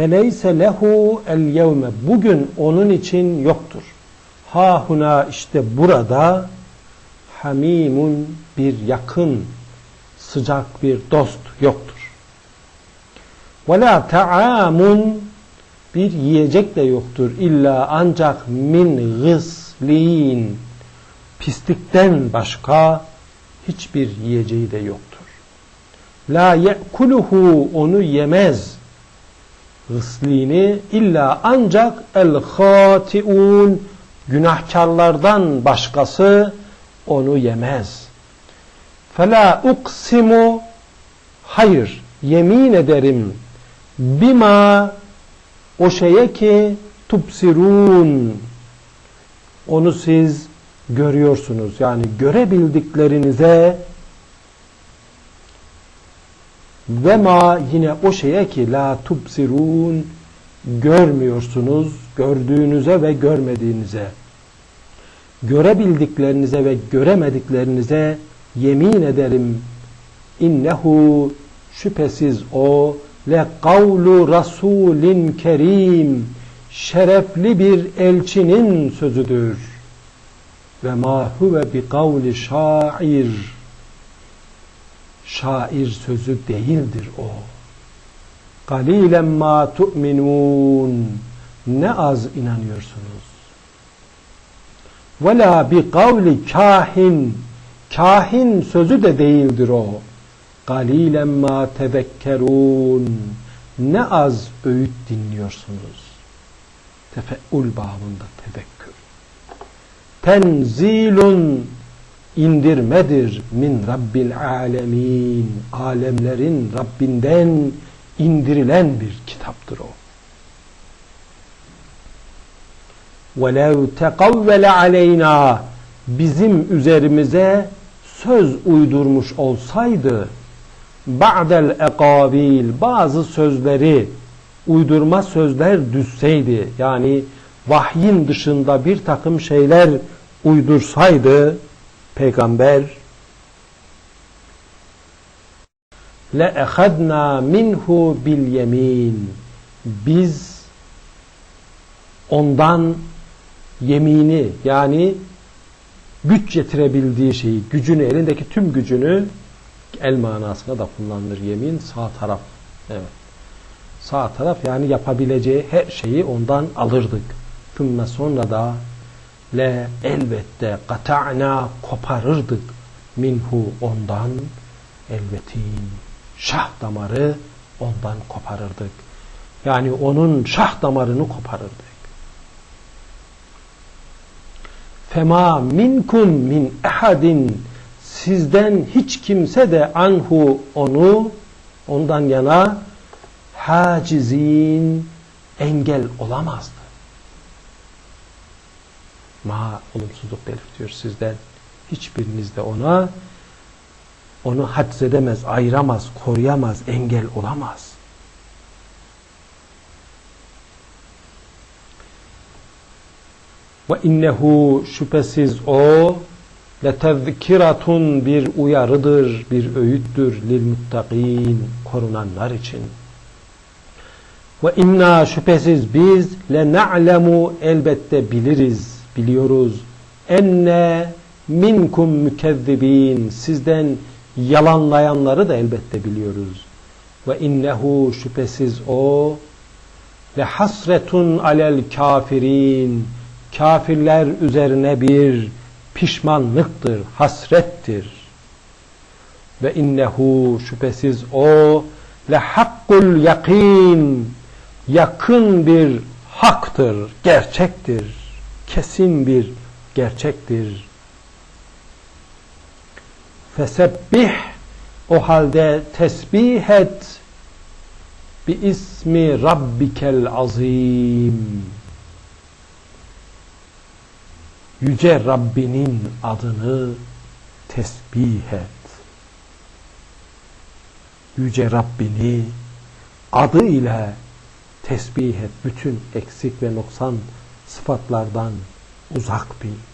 feleyse lehu el yevme bugün onun için yoktur. Ha huna işte burada hamimun bir yakın sıcak bir dost yoktur. Ve la ta'amun bir yiyecek de yoktur. İlla ancak min gıslin pislikten başka hiçbir yiyeceği de yoktur. La ye'kuluhu onu yemez. Gıslini illa ancak el hatiun günahkarlardan başkası onu yemez. Fela uksimu hayır yemin ederim bima o şeye ki tubsirun onu siz görüyorsunuz. Yani görebildiklerinize ve ma yine o şeye ki la tubsirun görmüyorsunuz gördüğünüze ve görmediğinize. Görebildiklerinize ve göremediklerinize yemin ederim innehu şüphesiz o le kavlu rasulin kerim şerefli bir elçinin sözüdür. Ve ma huve bi kavli şair şair sözü değildir o. Galilen ma tu'minun. Ne az inanıyorsunuz. Ve la kahin kahin sözü de değildir o. Galilen ma tezekkerun ne az öğüt dinliyorsunuz. Tefeul babında tezekkür tenzilun indirmedir min Rabbil alemin. Alemlerin Rabbinden indirilen bir kitaptır o. وَلَوْ تَقَوَّلَ عَلَيْنَا Bizim üzerimize söz uydurmuş olsaydı ba'del ekabil bazı sözleri uydurma sözler düşseydi yani vahyin dışında bir takım şeyler uydursaydı peygamber le ehadna minhu bil yemin biz ondan yemini yani güç getirebildiği şeyi, gücünü, elindeki tüm gücünü el manasına da kullanılır yemin sağ taraf. Evet. Sağ taraf yani yapabileceği her şeyi ondan alırdık. Tümme sonra da le elbette kata'na koparırdık minhu ondan elbetin şah damarı ondan koparırdık. Yani onun şah damarını koparırdık. Fema minkum min ehadin sizden hiç kimse de anhu onu ondan yana hacizin engel olamazdı. Ma olumsuzluk belirtiyor sizden. Hiçbiriniz de ona onu haczedemez, ayıramaz, koruyamaz, engel olamaz. Ve innehu şüphesiz o letezkiratun bir uyarıdır, bir öğüttür lil muttakin korunanlar için. Ve inna şüphesiz biz le na'lemu elbette biliriz, biliyoruz. Enne minkum mükezzibin sizden yalanlayanları da elbette biliyoruz. Ve innehu şüphesiz o le hasretun alel kafirin kafirler üzerine bir pişmanlıktır, hasrettir. Ve innehu şüphesiz o le hakkul yakin yakın bir haktır, gerçektir, kesin bir gerçektir. Fesebbih o halde tesbih et bi ismi rabbikel azim yüce Rabbinin adını tesbih et. Yüce Rabbini adı ile tesbih et. Bütün eksik ve noksan sıfatlardan uzak bil.